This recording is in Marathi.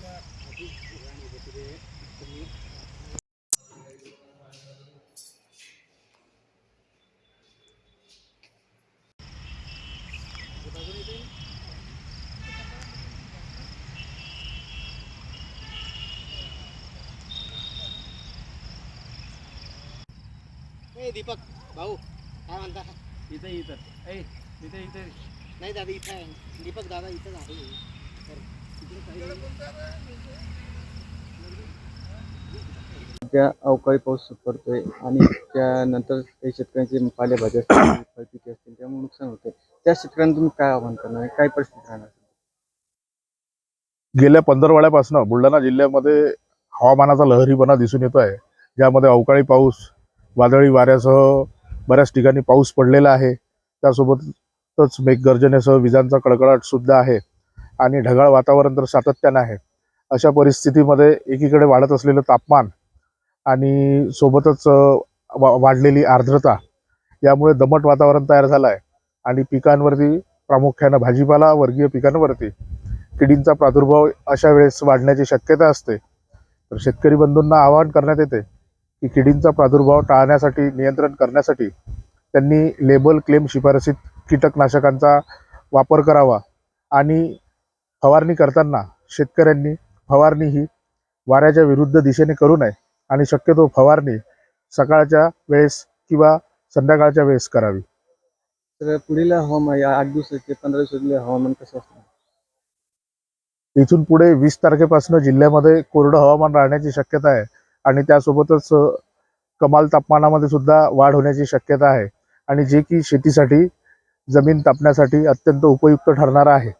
ए दीपक भाऊ काय म्हणता? इथं इथं. ऐ इथं इथं. नाही दादा इथं दीपक दादा इथं झाले. सध्या अवकाळी पाऊस पडतोय आणि त्यानंतर काही शेतकऱ्यांचे पालेभाज्या असतील फळपिके असतील त्यामुळे नुकसान होते त्या शेतकऱ्यांना तुम्ही काय आव्हान करणार? काय परिस्थिती राहणार गेल्या पंधरवाड्यापासून बुलढाणा जिल्ह्यामध्ये हवामानाचा लहरीपणा दिसून येतो आहे ज्यामध्ये अवकाळी पाऊस वादळी वाऱ्यासह बऱ्याच ठिकाणी पाऊस पडलेला आहे. त्यासोबतच मेघगर्जनेसह विजांचा कडकडाट सुद्धा आहे. आणि ढगाळ वातावरण तर सातत्यानं आहे. अशा परिस्थितीमध्ये एकीकडे वाढत असलेलं तापमान आणि सोबतच वा वाढलेली आर्द्रता यामुळे दमट वातावरण तयार झालं आहे आणि पिकांवरती प्रामुख्यानं भाजीपाला वर्गीय पिकांवरती किडींचा प्रादुर्भाव अशा वेळेस वाढण्याची शक्यता असते. तर शेतकरी बंधूंना आवाहन करण्यात येते की किडींचा प्रादुर्भाव टाळण्यासाठी नियंत्रण करण्यासाठी त्यांनी लेबल क्लेम शिफारसीत कीटकनाशकांचा वापर करावा आणि फवारणी करताना शेतकऱ्यांनी फवारणी ही वाऱ्याच्या विरुद्ध दिशेने करू नये आणि शक्यतो फवारणी सकाळच्या वेळेस किंवा संध्याकाळच्या वेळेस करावी. तर पुढील हवामान या आठ दिवसाचे पंधरा दिवसाचे हवामान कसं असणार इथून पुढे वीस तारखेपासून जिल्ह्यामध्ये कोरडं हवामान राहण्याची शक्यता आहे आणि त्यासोबतच कमाल तापमानामध्ये सुद्धा वाढ होण्याची शक्यता आहे आणि जे की शेतीसाठी जमीन तापण्यासाठी अत्यंत उपयुक्त ठरणार आहे.